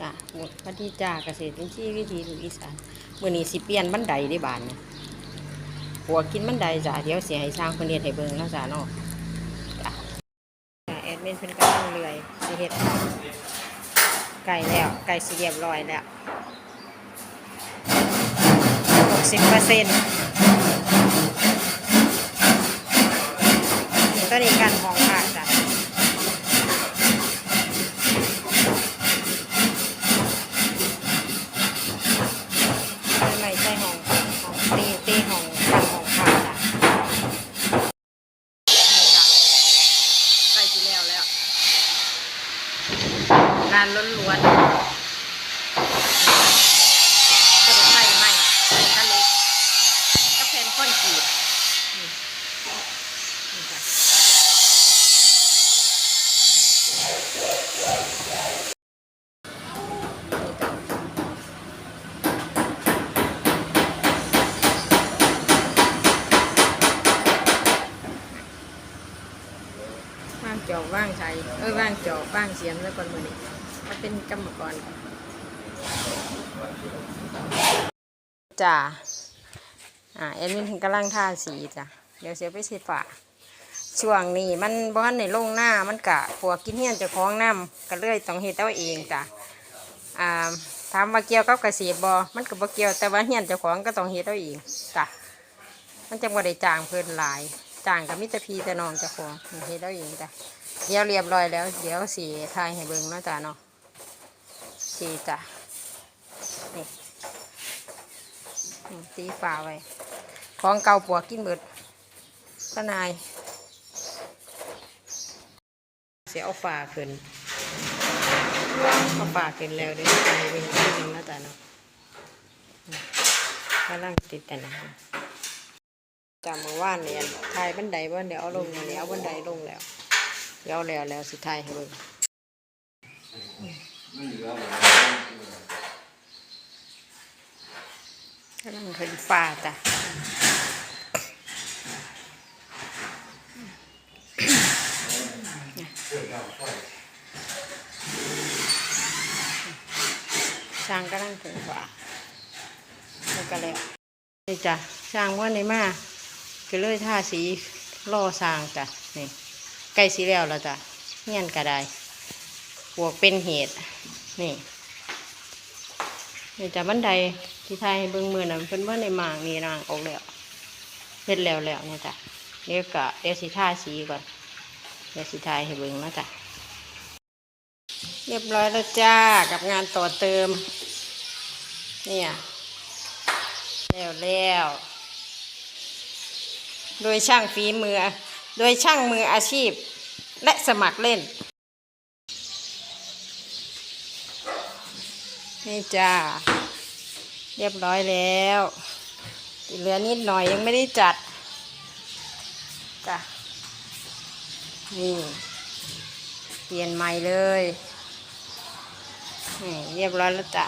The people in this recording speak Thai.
จ้ะหมดพัฒจ่าเกษตรวิธีวิธีลูกอีสานเมื่อนี้สิเปลี่ยนบันไดได้บานเนี่ยหัวกินบันไดจ้ะเดี๋ยวเสียให้สร้างคนเรียนให้เบิ่งเนาะจ้ะเนาะจ้ะจ้ะแอดมินเพิ่นกำลังเลื่อยสิเฮ็ดไก่แล้วไก่สิเรียบร้อยแล้วหกสิบเปอร์เซ็นต์ตอนนี้การห้องผ่าจ้ะ ไม่ไม่ใช่ห้องห้องตีตีห้องกันห้องผ่าจ้ะนี่จ้ะใกล้ที่แล้วแล้วงานล้วนๆก็จะใส่ไม้ใส่กระเลกก็เพนข้นจ้ะนี่จ้ะว่างจอบว่างใช้เออว่างจอบว่างเสียมแล้วก่อนมือนี้ มาเป็นกรรมกรจ้าอ่าแอดมินถึงกำลังทาสีจ้ะเดี๋ยวเสียไปสีฝาช่วงนี้มันบ้านในโล่งหน้ามันกะพวกินเฮียนจะคล้องน้ำก็เลื่อยต้องเฮ็ดเอาเองจ้ะอ่าถามว่าเกี่ยวกับเกษตรบอมันก็บ่เกี่ยวแต่ว่าเฮียนเจ้าของก็ต้องเฮ็ดเอาเองจ้ะมันจะบ่ได้จ้างเพิ่นหลายจ้างกับมิตรพีแต่น้องเจ้าของเฮ็ดเอาเองจ้ะเดี๋ยวเรียบร้อยแล้ว เดี๋ยวสีทายให้เบิ่งเนาะจ้ะเนาะ จ้ะนี่ตีฝาไว้ ของเก่าปวกกินเบิดก็นาย เสียเอาฝาขึ้นเอาฝาขึ้นแล้วเดี๋ยวทายให้เบิ่งทีหนึงเนะจ้ะเนาะกำลังติดแต่นะจำเมื่อวานเนี่ยทายบันไดบ่เดี๋ยวเอาลงเนี่ยเอาบันไดลงแล้วเดี๋ยวแล้วแล้วสุดท้ายให้เบิ่ง กำลังขึ้นฟ้าจ้ะช่างกำลังขึ้นฟ้าแล้วก็แล้วนี่จ้ะช่างว่าในมาก็เลยท่าสีล่อสร้างจ้ะนี่ใกล้สีแล้วแล้วจ้ะเงี้ยนก็ได้บวกเป็นเหตุนี่ นี่จะบันไดที่ไทยเบิ้งมือน่ะเพิ่นว่าในหมางนี่นางออกแล้วเฮ็ดแล้วแล้วเนี่ยจ้ะเดี๋ยวกะเดี๋ยวสิทาสีก่อนเดี๋ยวสิทายให้เบิ้งนะจ้ะเรียบร้อยแล้วจ้ากับงานต่อเติม เนี่ยแล้วแล้วโดยช่างฝีมือ โดยช่างมืออาชีพ และสมัครเล่น นี่จ้า เรียบร้อยแล้วเหลือนิดหน่อยยังไม่ได้จัดจ้ะนี่ เปลี่ยนใหม่เลยนี่เรียบร้อยแล้วจ้ะ